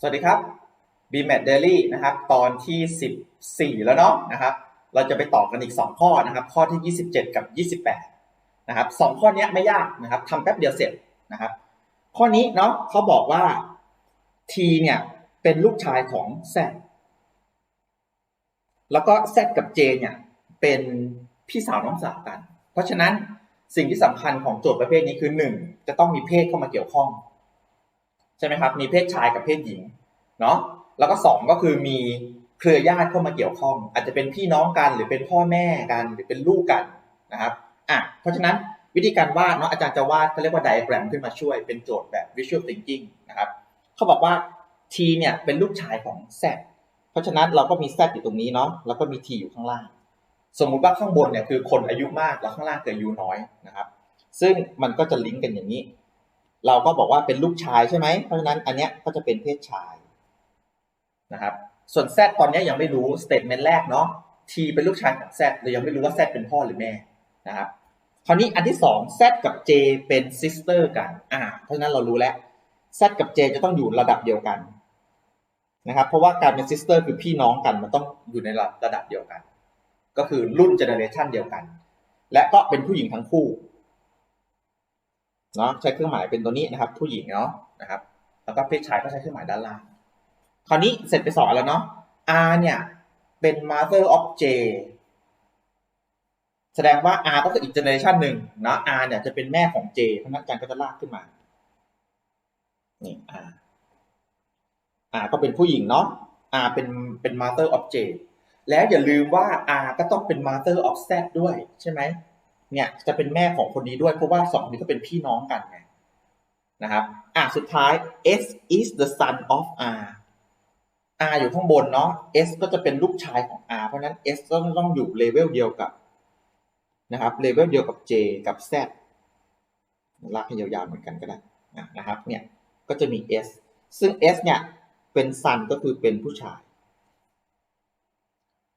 สวัสดีครับ b m a t Daily นะครับ ตอนที่ 14 แล้วเนาะนะครับ เราจะไปต่อกันอีก 2 ข้อนะครับ ข้อที่ 27 กับ 28 นะครับสองข้อนี้ไม่ยากนะครับทำแป๊บเดียวเสร็จนะครับ ข้อนี้เนาะเขาบอกว่า T เนี่ยเป็นลูกชายของ Z แล้วก็ Z กับ J เนี่ยเป็นพี่สาวน้องสาวกัน เพราะฉะนั้นสิ่งที่สำคัญของโจทย์ประเภทนี้คือ 1 จะต้องมีเพศเข้ามาเกี่ยวข้อง ใช่ไหมครับ มีเพศชายกับเพศหญิงเนาะแล้วก็สองก็คือมีเครือญาติเข้ามาเกี่ยวข้อง อาจจะเป็นพี่น้องกันหรือเป็นพ่อแม่กันหรือเป็นลูกกันนะครับอะเพราะฉะนั้นวิธีการวาดเนาะอาจารย์จะวาดเขาเรียกว่าไดอะแกรมขึ้นมาช่วยเป็นโจทย์แบบ visual thinking นะครับเขาบอกว่า t เนี่ยเป็นลูกชายของ z เพราะฉะนั้นเราก็มี z อยู่ตรงนี้เนาะแล้วก็มี t อยู่ข้างล่าง สมมุติว่าข้างบนเนี่ยคือคนอายุมากแล้วข้างล่างคืออายุน้อยนะครับ ซึ่งมันก็จะลิงก์กันอย่างนี้ เราก็บอกว่าเป็นลูกชายใช่ไหม เพราะฉะนั้นอันเนี้ยก็จะเป็นเพศชายนะครับ ส่วน Z ตอนนี้ยังไม่รู้สเต t เมนต์แรกเนาะ T เป็นลูกชายของ Z เรายังไม่รู้ว่า Z เป็นพ่อหรือแม่นะครับคราวนี้อันที่สอง Z กับ J เป็นซิสเตอร์กัน อ่า เพราะฉะนั้นเรารู้แล้ว Z กับ J จะต้องอยู่ระดับเดียวกันนะครับ เพราะว่าการเป็นซิสเตอร์คือพี่น้องกัน มันต้องอยู่ในระดับเดียวกัน ก็คือรุ่นเจเนอเรชันเดียวกัน และก็เป็นผู้หญิงทั้งคู่ เนาะใช้เครื่องหมายเป็นตัวนี้นะครับ ผู้หญิงเนาะนะครับ แล้วก็เพศชายก็ใช้เครื่องหมายด้านล่างคราวนี้เสร็จไปสอนแล้วเนาะ R เนี่ยเป็น mother of J แสดงว่า R ก็คืออีกเจเนอเรชันหนึ่งนะ R เนี่ยจะเป็นแม่ของ J เพราะนั้นอาจารย์ก็จะลากขึ้นมา นี่ R R ก็เป็นผู้หญิงเนาะ R เป็นเป็น mother of J แล้วอย่าลืมว่า R ก็ต้องเป็น mother of Z ด้วยใช่ไหม เนี่ยจะเป็นแม่ของคนนี้ด้วยเพราะว่าสองนี้ก็เป็นพี่น้องกันไงนะครับ อะสุดท้าย S is the son of R R อยู่ข้างบนเนาะ S ก็จะเป็นลูกชายของ R เพราะนั้น S ต้องต้องอยู่เลเวลเดียวกับนะครับเลเวลเดียวกับ J กับ Z ลากให้ยาวๆเหมือนกันก็ได้นะครับเนี่ยก็จะมี S ซึ่ง S เนี่ยเป็น son ก็คือเป็นผู้ชาย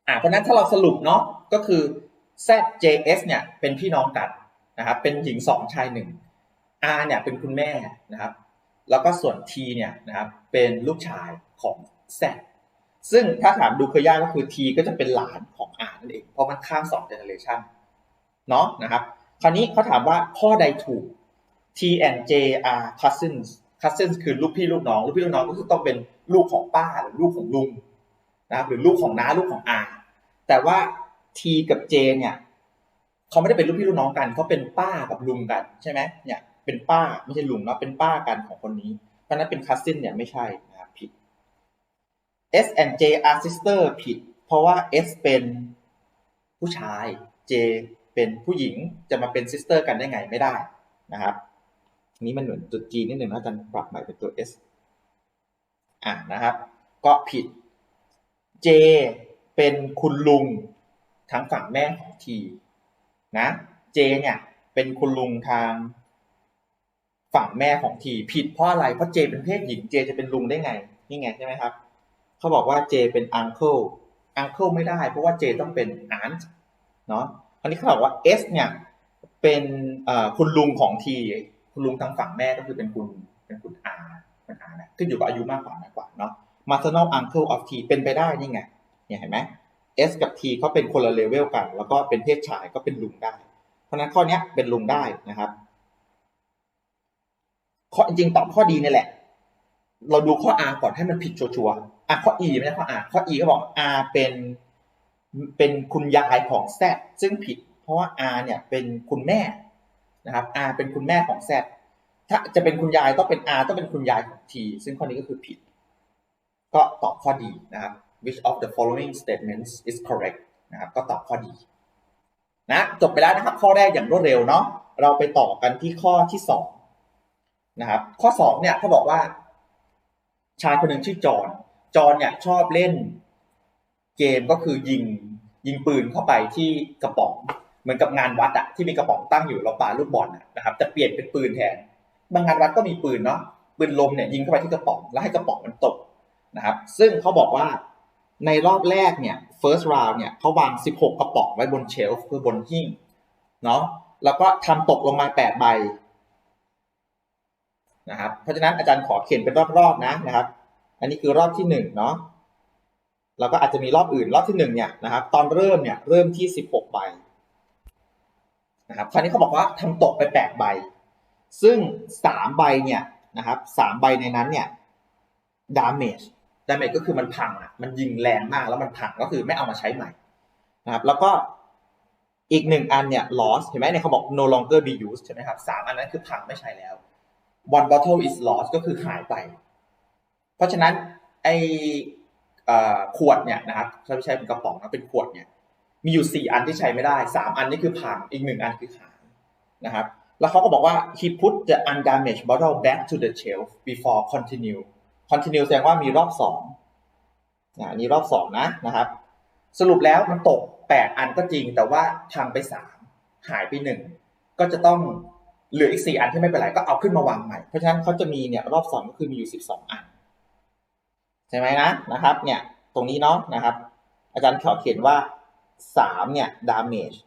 อะเพราะนั้นถ้าเราสรุปเนาะก็คือ ZJS เนี่ยเป็นพี่น้องกันนะครับ เป็นหญิงสองชายหนึ่ง R เนี่ยเป็นคุณแม่นะครับ แล้วก็ส่วน T เนี่ยนะครับเป็นลูกชายของ Z ซึ่งถ้าถามดูเคยยากก็คือ T ก็จะเป็นหลานของ R นั่นเอง เพราะมันข้ามสองเจเนอเรชันเนาะนะครับ คราวนี้เขาถามว่าข้อใดถูก T and J are cousins cousins คือลูกพี่ลูกน้อง ลูกพี่ลูกน้องก็คือต้องเป็นลูกของป้าหรือลูกของลุงนะครับหรือลูกของน้าลูกของอาแต่ว่า T กับ J เนี่ยเขาไม่ได้เป็นลูกพี่ลูกน้องกันเขาเป็นป้ากับลุงกันใช่ไหมเนี่ยเป็นป้าไม่ใช่ลุงเนาะเป็นป้ากันของคนนี้เพราะนั้นเป็นคัสซินเนี่ยไม่ใช่นะครับผิด S and J are sister ผิด เพราะว่า S เป็นผู้ชาย J เป็นผู้หญิงจะมาเป็นซิสเตอร์กันได้ไงไม่ได้นะครับนี้มันเหมือนตัว G นิดหนึ่งนะอาจารย์ปรับใหม่เป็นตัว S อะนะครับ ก็ผิด J เป็นคุณลุง ทางฝั่งแม่ของ T นะ J เนี่ยเป็นคุณลุงทางฝั่งแม่ของ T ผิดเพราะอะไรเพราะ J เป็นเพศหญิง J จจะเป็นลุงได้ไงนี่ไงใช่ไหมครับเขาบอกว่า J เป็น uncle uncle ไม่ได้ เพราะว่า J ต้องเป็น aunt เนาะคราวนี้เขาบอกว่า S เนี่ยเป็นคุณลุงของ T คุณลุงทางฝั่งแม่ก็คือเป็นคุณเป็นคุณ R เป็น R นะขึ้นอยู่กับอายุมากกว่าน้อยกว่าเนาะ maternal uncle of T เป็นไปได้นี่ไงเนี่ยเห็นไหม S กับ T เขาเป็นคนละเลเวลกัน แล้วก็เป็นเพศชายก็เป็นลุงได้ เพราะนั้นข้อนี้เป็นลุงได้นะครับข้อจริงตอบข้อดีนี่แหละ เราดูข้อ R ก่อนให้มันผิดชัวร์ๆอะข้อ E ไม่ใช่ข้อ R ข้อ E ก็บอก R เป็นเป็นคุณยายของ Z ซึ่งผิด เพราะว่า R เนี่ยเป็นคุณแม่นะครับ R เป็นคุณแม่ของ Z ถ้าจะเป็นคุณยายต้องเป็น R ต้องเป็นคุณยายของ T ซึ่งข้อนี้ก็คือผิด ก็ตอบข้อดีนะครับ which of the following statements is correct นะครับก็ตอบข้อดีนะจบไปแล้วนะครับ ข้อแรกอย่างรวดเร็วเนาะเราไปต่อกันที่ข้อที่สองนะครับข้อสองเนี่ยเขาบอกว่า ชายคนหนึ่งชื่อจอนจอนเนี่ยชอบเล่นเกมก็คือยิงยิงปืนเข้าไปที่กระป๋องเหมือนกับงานวัดอะที่มีกระป๋องตั้งอยู่เราปาลูกบอลนะครับจะเปลี่ยนเป็นปืนแทน บางงานวัดก็มีปืนเนาะปืนลมเนี่ยยิงเข้าไปที่กระป๋องแล้วให้กระป๋องมันตกนะครับ ซึ่งเขาบอกว่า ในรอบแรกเนี่ย first round เนี่ยเขาวาง 16 กระป๋องไว้บนเชลฟ์คือบนหิ้งเนาะแล้วก็ทำตกลงมา 8 ใบนะครับเพราะฉะนั้นอาจารย์ขอเขียนเป็นรอบๆนะนะครับ อันนี้คือรอบที่หนึ่งเนาะแล้วก็อาจจะมีรอบอื่นรอบที่หนึ่งเนี่ยนะครับ ตอนเริ่มเนี่ยเริ่มที่สิบหกใบนะครับคราวนี้เขาบอกว่าทำตกไปแปดใบ ซึ่งสามใบเนี่ยนะครับสใบในนั้นเนี่ย damage damage ก็คือมันพังอะ มันยิงแรงมากแล้วมันพังก็คือไม่เอามาใช้ใหม่นะครับ แล้วก็อีกหนึ่งอันเนี่ย lost เห็นไหมเนี่ยเขาบอก no longer be used ใช่ไหมครับสามอันนั้นคือพังไม่ใช้แล้ว one bottle is lost ก็คือหายไป เพราะฉะนั้นไออ่อขวดเนี่ยนะครับถ้าไม่ใช่เป็นกระป๋องนะเป็นขวดเนี่ย มีอยู่สี่อันที่ใช้ไม่ได้สามอันนี่คือพังอีกหนึ่งอันคือหายนะครับ แล้วเขาก็บอกว่า he put the undamaged bottle back to the shelf before continue continue แสดงว่ามีรอบสองนะอันนี้รอบสองนะนะครับ สรุปแล้วมันตกแปดอันก็จริง แต่ว่าพังไปสามหายไปหนึ่งก็จะต้องเหลืออีกสี่อันที่ไม่เป็นไรก็เอาขึ้นมาวางใหม่ เพราะฉะนั้นเขาจะมีเนี่ยรอบสองก็คือมีอยู่สิบสองอันใช่ไหมนะนะครับ เนี่ยตรงนี้เนาะนะครับ อาจารย์ขอเขียนว่าสามเนี่ย damage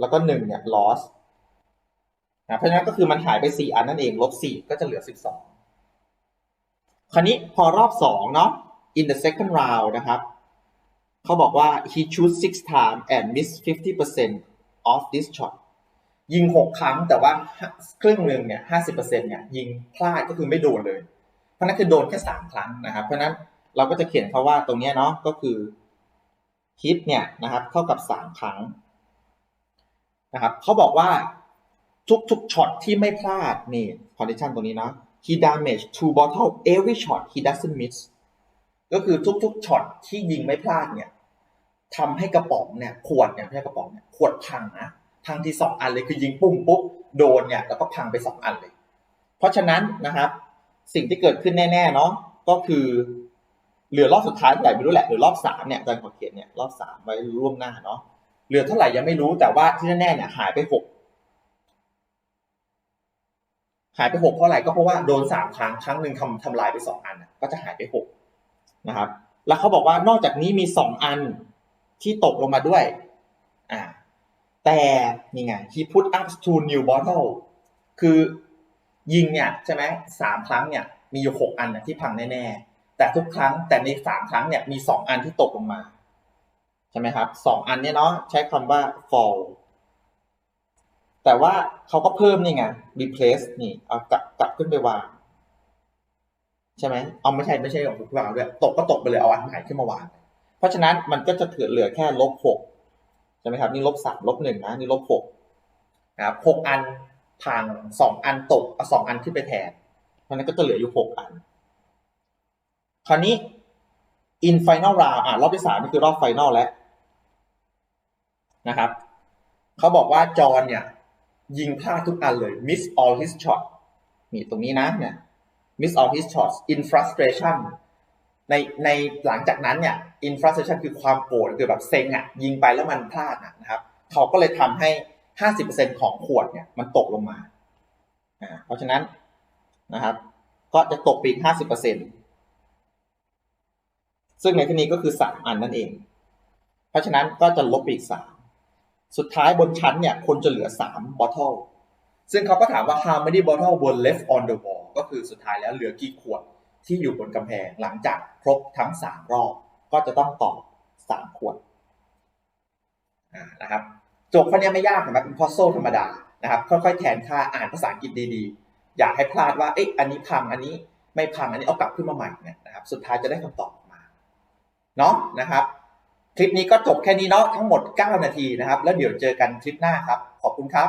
แล้วก็หนึ่งเนี่ย loss นะเพราะฉะนั้นก็คือมันหายไปสี่อันนั่นเองลบสี่ก็จะเหลือสิบสอง คราวนี้พอรอบสองเนาะ in the second round นะครับเขาบอกว่า he shoot six time and miss 50% of this shot ยิงหกครั้งแต่ว่าครึ่งหนึ่งเนี่ยห้าสิบเปอร์เซ็นเนี่ยยิงพลาดก็คือไม่โดนเลย เพราะนั้นคือโดนแค่สามครั้งนะครับ เพราะนั้นเราก็จะเขียนเขาว่าตรงนี้เนาะก็คือฮิตเนี่ยนะครับเท่ากับสามครั้งนะครับเขาบอกว่าทุกๆช็อตที่ไม่พลาดนี่ condition ตรงนี้เนาะ he damage two bottle every shot he doesn't miss ก็คือทุกๆช็อตที่ยิงไม่พลาดเนี่ยทำให้กระป๋องเนี่ยขวดเนี่ยไม่ใช่กระป๋องเนี่ยขวดพังนะพังที่สองอันเลยคือยิงปุ้มปุ๊บโดนเนี่ยแล้วก็พังไปสองอันเลย เพราะฉะนั้นนะครับ สิ่งที่เกิดขึ้นแน่ๆเนาะก็คือเหลือรอบสุดท้ายเท่าไหร่ไม่รู้แหละเหลือรอบสามเนี่ยอาจารย์ขอเขียนเนี่ยรอบสามไว้ร่วมหน้าเนาะเหลือเท่าไหร่ยังไม่รู้แต่ว่าที่แน่ๆเนี่ยหายไปหก หายไปหกเพราะอะไรก็เพราะว่าโดนสามครั้งครั้งหนึ่งทำทำลายไปสองอันก็จะหายไปหกนะครับ แล้วเขาบอกว่านอกจากนี้มีสองอันที่ตกลงมาด้วยอ่าแต่นี่ไง he put up two new bottle คือยิงเนี่ยใช่ไหมสามครั้งเนี่ยมีอยู่หกอันน่ะที่พังแน่ๆ แต่ทุกครั้งแต่ในสามครั้งเนี่ยมีสองอันที่ตกลงมา ใช่ไหมครับสองอันเนี่ยเนาะใช้คำว่า fall แต่ว่าเขาก็เพิ่มนี่ไง replace นี่เอากลับกลับขึ้นไปวาง ใช่ไหมเอาไม่ใช่ไม่ใช่ของวางด้วยตกก็ตกไปเลยเอาอันใหม่ขึ้นมาวาง เพราะฉะนั้นมันก็จะถือเหลือแค่ลบหกใช่ไหมครับ นี่ลบสามลบหนึ่งนะนี่ลบหกนะครับหกอันพังสองอันตกเอาสองอันขึ้นไปแทน เพราะฉะนั้นก็จะเหลืออยู่หกอัน คราวนี้ in final round อะรอบที่สามนี่คือรอบ final แล้วนะครับเขาบอกว่าจอนเนี่ย ยิงพลาดทุกอันเลย miss all his shot นี่ตรงนี้นะเนี่ย miss all his shots in frustration ในในหลังจากนั้นเนี่ย in frustration คือความโกรธคือแบบเซ็งอะยิงไปแล้วมันพลาดนะครับ เขาก็เลยทำให้ 50%ของขวดเนี่ยมันตกลงมาอ่าเพราะฉะนั้นนะครับ ก็จะตกไปอีก 50%ซึ่งในที่นี้ก็คือ 3 อันนั่นเอง เพราะฉะนั้นก็จะลบไปอีก 3 สุดท้ายบนชั้นเนี่ยคนจะเหลือ3 bottle ซึ่งเขาก็ถามว่า how many bottle were left on the wall ก็คือสุดท้ายแล้วเหลือกี่ขวดที่อยู่บนกำแพงหลังจากครบทั้ง 3 รอบ ก็จะต้องตอบ 3 ขวดนะครับโจทย์ข้อนี้ไม่ยากนะครับเป็นพอโซธรรมดานะครับ ค่อยๆ แทนค่าอ่านภาษาอังกฤษดีๆ อย่าให้พลาดว่าเอ๊ะอันนี้พังอันนี้ไม่พังอันนี้เอากลับขึ้นมาใหม่นะครับ สุดท้ายจะได้คำตอบมาเนาะนะครับ คลิปนี้ก็จบแค่นี้เนาะทั้งหมด 9 นาทีนะครับ แล้วเดี๋ยวเจอกันคลิปหน้าครับ ขอบคุณครับ